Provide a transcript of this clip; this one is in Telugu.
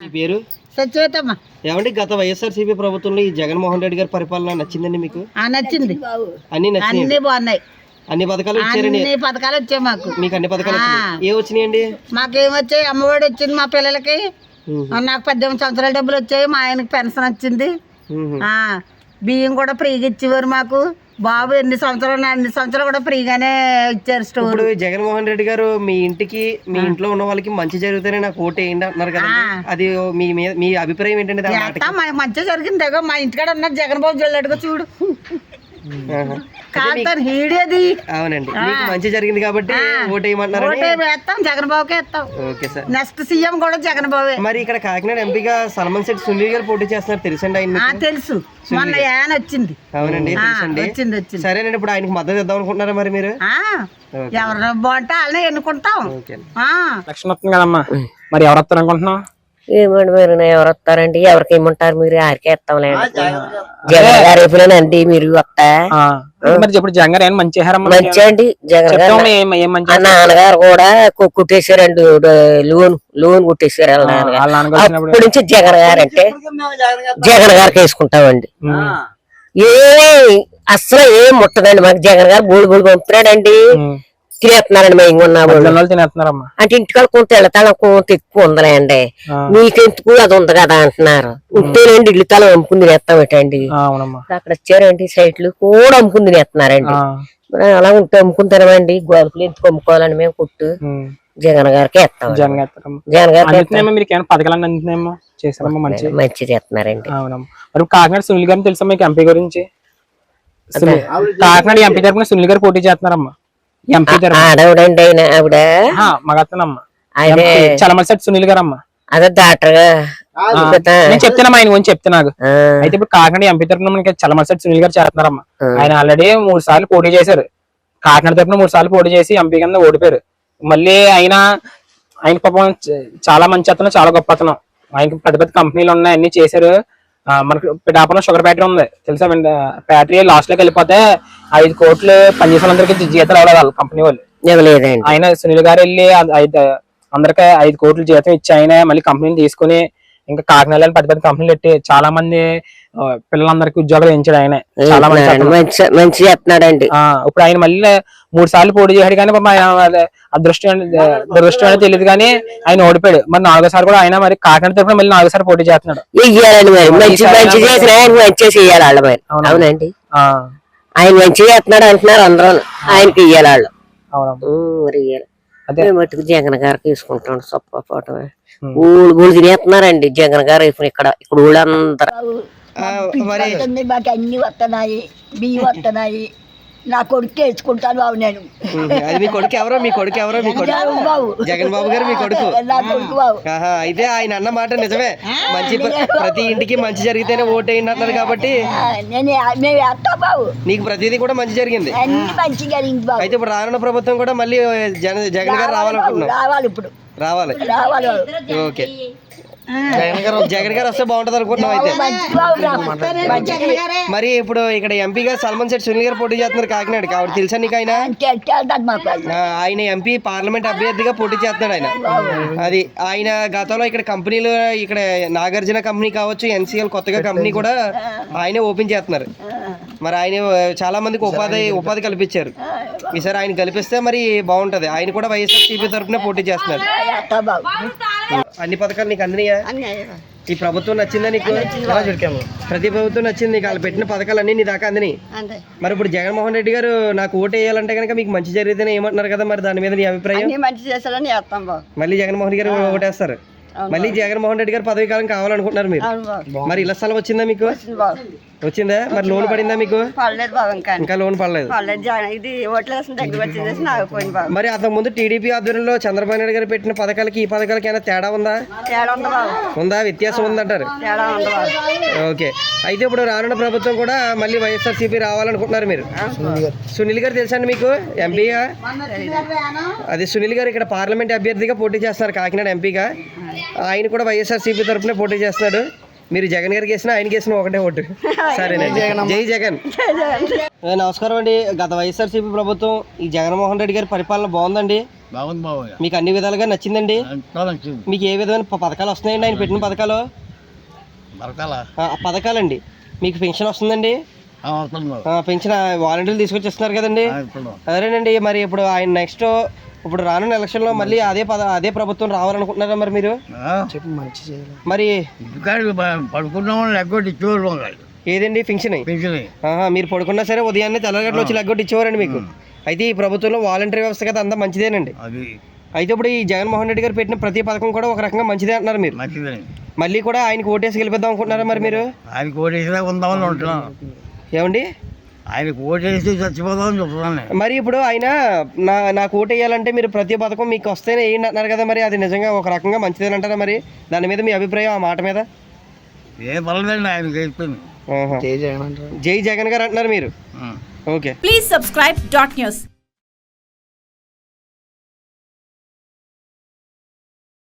మీ పేరు ఏమండి గత వైఎస్ఆర్సీపీ ప్రభుత్వంలో ఈ జగన్మోహన్ రెడ్డి గారి పరిపాలన నచ్చిందండి మీకు? నచ్చింది. అన్ని అన్ని బాగున్నాయి. అన్ని పథకాలు ఇచ్చారండి అన్ని పథకాలు వచ్చాయి మాకు. మీకు అన్ని పథకాలు ఏ వచ్చినాయండి? మాకేమొచ్చాయి అమ్మఒడి వచ్చింది మా పిల్లలకి. నాకు పద్దెనిమిది సంవత్సరాల డబ్బులు వచ్చాయి. మా ఆయనకి పెన్షన్ వచ్చింది. బియ్యం కూడా ఫ్రీగా ఇచ్చేవారు మాకు. బాబు ఎన్ని సంవత్సరాలు అన్ని సంవత్సరాలు కూడా ఫ్రీగానే ఇచ్చారు స్టోర్ ఇప్పుడు జగన్మోహన్ రెడ్డి గారు మీ ఇంటికి మీ ఇంట్లో ఉన్న వాళ్ళకి మంచి జరిగితేనే నాకు ఓటు వేయండి అంటున్నారు కదా అది మీ మీద మీ అభిప్రాయం ఏంటండి దాని మాటకి? చేస్తా మాకు మంచిగా జరిగింది. మా ఇంటికాడ ఉన్న జగన్ బాబు జల్లెడుగా చూడు. హీడేది. అవునండి మీకు మంచి జరిగింది కాబట్టి ఓటు వేయమంటున్నారని ఓటే వేస్తాం జగన్ బాబుకే వేస్తాం. Okay sir. నెక్స్ట్ సీఎం కూడా జగన్ బాబే మరి ఇక్కడ కాకినాడ ఎంపీగా సల్మాన్ శెట్టి సునీల్ గారు పోటీ చేస్తున్నారు తెలుసండి ఆయన తెలుసు. మొన్న యాన్ వచ్చింది? అవునండి తెలుసండి. వచ్చింది వచ్చింది. సరేనండి ఇప్పుడు ఆయనకి మద్దతు ఇద్దాం అనుకుంటున్నారా మరి మీరు? ఆ, ఎవరు బాగుంటే వాళ్ళనే ఎన్నుకుంటాం. ఓకే. ఆ, ఎలక్షన్ వస్తుంది కదమ్మా. మరి ఎవరు వస్తారు అనుకుంటున్నావు? ఏమండి మీరు ఎవరు వస్తారండి? ఎవరికి ఏమంటారు మీరు? ఆరికే ఇస్తాంలేండి జగన్ గారు మీరు వస్తా. ఆ, మరి ఇప్పుడు జగన్ ఏం మంచి చేశారమ్మా మంచి అండి జగన్ గారు. నాన్నగారు కూడా కుట్టేశారండి లోన్ లోన్ కుట్టేశారు అప్పటి నుంచి జగన్ గారు అంటే జగన్ గారికి వేసుకుంటామండి ఏ అస్సలు ఏం ముట్టదండి మాకు. జగన్ గారు బూడి బూడి పంపుతున్నాడండి తినేస్తున్నారండి ఉన్న వాళ్ళు. తినేస్తున్నారమ్మా. అంటే ఇంటికాడ కొంత వెళతాళం కొంత ఎక్కువ ఉందిలేండి. మీకెందుకు అది ఉంది కదా అంటున్నారు. ఉంటేనండి ఇల్లు తల అమ్ముకుని తినేస్తామటండి అక్కడ వచ్చారండి సైట్లు కూడా అమ్ముకుని తినేస్తున్నారండి. అలా ఉంటే అమ్ముకుని తినమండి. గోడపులు ఎందుకు అమ్ముకోవాలని మేము కుట్టు. జగన్ గారికి జగన్. జగన్ గారికి అందుతున్నాయమ్మా చేశారమ్మా మంచి. అవునమ్మా. మరి కాకినాడ సునీల్ గారిని తెలుసా మీకు ఎంపీ గురించి? కాకినాడ ఎంపీ తరపున సునీల్ గారు పోటీ చేస్తున్నారమ్మా. ఆడవిడండి ఆయన ఆవిడ మగత్తనమ్మా ఆయనే చలమలసెట్ సునీల్ గారమ్మా అదే డాక్టర్గా నేను చెప్తున్నా ఆయన గురించి చెప్తున్నా అయితే ఇప్పుడు కాకినాడ ఎంపీ తరపున మనకి చలమలసెట్ సునీల్ గారు చేస్తున్నారమ్మా ఆయన ఆల్రెడీ మూడు సార్లు పోటీ చేశారు కాకినాడ తరపున మూడు సార్లు పోటీ చేసి ఎంపీ కింద ఓడిపోయారు మళ్ళీ ఆయన ఆయన పాపం చాలా మంచి అతను చాలా గొప్ప అతను ఆయనకి పెద్ద పెద్ద కంపెనీలు ఉన్నాయి అన్ని చేశారు మనకి పిఠాపురం షుగర్ ఫ్యాక్టరీ ఉంది. తెలుసా? ఫ్యాక్టరీ లాస్ట్లోకి వెళ్ళిపోతే ఐదు కోట్లు పనిచేసే వాళ్ళందరికీ జీ- జీతాలు ఇవ్వలేదు వాళ్ళ కంపెనీ వాళ్ళు. ఆయన సునీల్ గారు వెళ్ళి ఐదు అందరికి ఐదు కోట్లు జీతం ఇచ్చి ఆయన మళ్ళీ కంపెనీని తీసుకుని ఇంకా కాకినాడలో పెద్ద పెద్ద కంపెనీలు పెట్టి చాలా మంది పిల్లలందరికీ ఉద్యోగాలు ఇచ్చాడు ఆయన. చాలా మంచి ఆ ఇప్పుడు ఆయన మళ్ళీ మూడు సార్లు పోటీ చేశాడు కానీ ఆయన అదృష్టం దురదృష్టం అనేది తెలియదు కానీ ఆయన ఓడిపోయాడు. మరి నాలుగోసారి కూడా ఆయన మరి కాకినాడ తరపున మళ్ళీ నాలుగోసారి పోటీ చేస్తున్నాడు. అవునా? అవునండి. ఆయన మంచిగా చేస్తున్నాడు అంటున్నారు అందరూ. ఆయనకి ఇయ్యాలి వాళ్ళు. అవునమ్మా మేము మట్టుకు జగన్ గారికి తీసుకుంటాం సొప్ప పోవటమే. ఊళ్ళు ఊళ్ళు తినేస్తున్నారండి జగన్ గారు ఇప్పుడు ఇక్కడ ఇక్కడ ఊళ్ళందరూ మాకు అన్ని వస్తున్నాయి బియ్యం వస్తున్నాయి నా కొడుకు వేసుకుంటాను బాబు నేను. అది మీ కొడుకు ఎవరో? మీ కొడుకు ఎవరో? మీ కొడుకు? జగన్ బాబు. జగన్ బాబు గారు మీ కొడుకు. నా కొడుకు బాబు. ఆహా అయితే ఆయన అన్న మాట నిజమే. మంచి ప- ప్రతి ఇంటికి మంచి జరిగితేనే ఓటు వేయండి అంటున్నారు కాబట్టి. ఆ, నేను మేము వేస్తాం బాబు. నీకు ప్రతిదీ కూడా మంచి జరిగింది. అన్ని మంచిగా జరిగింది బాబు. అయితే ఇప్పుడు రానున్న ప్రభుత్వం కూడా మళ్ళీ జన జగన్ గారు రావాలనుకుంటున్నాం. రావాలి ఇప్పుడు. రావాలి. రావాలి. బాబు. ఓకే. జగన్ గారు జగన్ గారు వస్తే బాగుంటది అనుకుంటున్నాం అయితే. మరి ఇప్పుడు ఇక్కడ ఎంపీగా సల్మాన్ శెట్టి సునీల్ గారు పోటీ చేస్తున్నారు కాకినాడకి. ఆవిడ తెలుసా నీకు ఆయన? ఆయన ఎంపీ పార్లమెంట్ అభ్యర్థిగా పోటీ చేస్తున్నాడు ఆయన. అది ఆయన గతంలో ఇక్కడ కంపెనీలు ఇక్కడ నాగార్జున కంపెనీ కావచ్చు ఎన్సీఎల్ కొత్తగా కంపెనీ కూడా ఆయనే ఓపెన్ చేస్తున్నారు. మరి ఆయన చాలా మందికి ఉపాధి ఉపాధి కల్పించారు. ఈసారి ఆయన కల్పిస్తే మరి బాగుంటది. ఆయన కూడా వైఎస్ఆర్సీపీ తరఫున పోటీ చేస్తున్నారు. అన్ని పథకాలు నీకు అందినాయా? ఈ ప్రభుత్వం నచ్చిందా నీకు? ప్రతి ప్రభుత్వం నచ్చింది నీకు వాళ్ళు పెట్టిన పథకాలు అన్ని నీ దాకా అందినాయి. మరి ఇప్పుడు జగన్మోహన్ రెడ్డి గారు నాకు ఓటు వేయాలంటే కనుక మీకు మంచి జరిగితేనే ఏమంటున్నారు కదా మరి దాని మీద నీ అభిప్రాయం? మంచి చేస్తారని మళ్ళీ జగన్మోహన్ రెడ్డి గారు ఓటేస్తారు. మళ్ళీ జగన్మోహన్ రెడ్డి గారు పదవి కాలం కావాలనుకుంటున్నారు మీరు. మరి ఇళ్ళ స్థలం వచ్చిందా మీకు? వచ్చిందా? మరి లోన్ పడిందా మీకు? పర్లేదు బాబు ఇంకా. ఇంకా లోన్ పడలేదు. ఇది ఓట్లు వేసిన దగ్గర వచ్చింది నాగిపోయింది బాబు. మరి అంతకు ముందు టీడీపీ ఆధ్వర్యంలో చంద్రబాబు నాయుడు గారు పెట్టిన పథకాలకి ఈ పథకాలకి ఏమైనా తేడా ఉందా? తేడా ఉంది బాబు. ఉందా? వ్యత్యాసం ఉందంటారు? తేడా ఉంది బాబు. ఓకే. అయితే ఇప్పుడు రానున్న ప్రభుత్వం కూడా మళ్ళీ వైఎస్ఆర్సీపీ రావాలనుకుంటున్నారు మీరు? సునీల్ గారు. తెలుసా అండి మీకు? ఎంపీగా అది సునీల్ గారు ఇక్కడ పార్లమెంట్ అభ్యర్థిగా పోటీ చేస్తున్నారు కాకినాడ ఎంపీగా. ఆయన కూడా వైఎస్ఆర్సీపీ తరఫున పోటీ చేస్తున్నాడు మీరు జగన్ గారికి వేసినా ఆయనకి వేసిన ఒకటే ఓటు. సరేనండి. జై జగన్ ఏ, నమస్కారం అండి. గత వైఎస్ఆర్సీపీ ప్రభుత్వం ఈ జగన్మోహన్ రెడ్డి గారి పరిపాలన బాగుందండి? బాగుంది బాబు మీకు అన్ని విధాలుగా నచ్చిందండి? మీకు ఏ విధమైన పథకాలు వస్తున్నాయండి? ఆయన పెట్టిన పథకాలు? పథకాలండి. మీకు పెన్షన్ వస్తుందండి? పెన్షన్ వాలంటీర్లు తీసుకొచ్చి ఇస్తున్నారు కదండి అదేనండి మరి ఇప్పుడు ఆయన నెక్స్ట్ ఇప్పుడు రానున్న ఎలక్షన్లో మళ్ళీ అదే పద అదే ప్రభుత్వం రావాలనుకుంటున్నారా మరి మీరు? మరి ఇంటికాడ పడుకున్న వాళ్ళు ఎగ్గొట్టి ఇచ్చేవారు వాళ్ళు ఏదండి? ఆహా, మీరు పడుకున్నా సరే ఉదయాన్నే తెల్లగట్లు వచ్చి లెగ్గొట్టి ఇచ్చేవారండి మీకు. అయితే ఈ ప్రభుత్వంలో వాలంటీర్ వ్యవస్థ కదా అంతా మంచిదేనండి. అది. అయితే ఇప్పుడు ఈ జగన్మోహన్ రెడ్డి గారు పెట్టిన ప్రతి పథకం కూడా ఒక రకంగా మంచిదే అంటున్నారు మీరు. మంచిదని మళ్ళీ కూడా ఆయనకి ఓటేసి గెలిపిద్దాం అనుకుంటున్నారా మరి మీరు? ఆయనకి ఉందామని ఏమండి? ఆయనకు ఓటేసి చచ్చిపోదామని చెప్తున్నాను నేను. మరి ఇప్పుడు ఆయన నా నాకు ఓటు వేయాలంటే మీరు ప్రతి పథకం మీకు వస్తేనే వేయండి అంటున్నారు కదా మరి. అది నిజంగా ఒక రకంగా మంచిదేనంటారా మరి? దాని మీద మీ అభిప్రాయం ఆ మాట మీద? ఏ పర్లేదండి ఆయనకి అయిపోయింది ఆహా. జై జగన్ గారు అంటున్నారు మీరు? Okay. Please subscribe dot news.